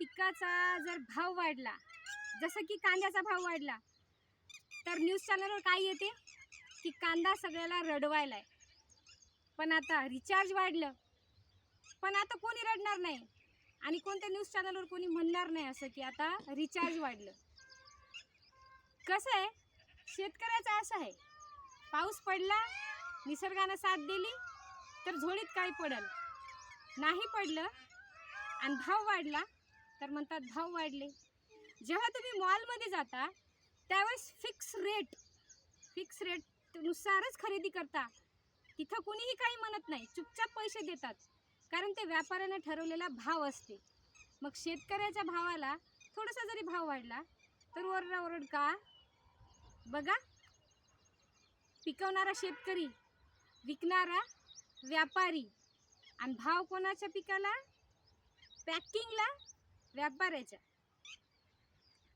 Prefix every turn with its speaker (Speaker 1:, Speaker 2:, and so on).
Speaker 1: पिकाचा जर भाव वाढला जसं की कांद्याचा भाव वाढला तर न्यूज चॅनलवर काय येते? की कांदा सगळ्याला रडवायला आहे पण आता रिचार्ज वाढलं. पण आता कोणी रडणार नाही. आणि कोणत्या न्यूज चॅनलवर कोणी म्हणणार नाही असं की आता रिचार्ज वाढलं. कसं आहे? शेतकऱ्याचं असं आहे. पाऊस पडला निसर्गानं साथ दिली तर झोळीत काही पडल. नाही पडलं आणि भाव वाढला तर म्हणतात भाव वाढले. जेव्हा तुम्ही मॉलमध्ये जाता त्यावेळेस फिक्स रेट फिक्स रेटनुसारच खरेदी करता. तिथं कुणीही काही म्हणत नाही चुपचाप पैसे देतात. कारण ते व्यापाऱ्यानं ठरवलेला भाव असते. मग शेतकऱ्याच्या भावाला थोडासा जरी भाव वाढला तर ओरडाओरड का? बघा. पिकवणारा शेतकरी विकणारा व्यापारी. आणि भाव कोणाच्या पिकाला? पॅकिंगला. વ્યાપારે છે.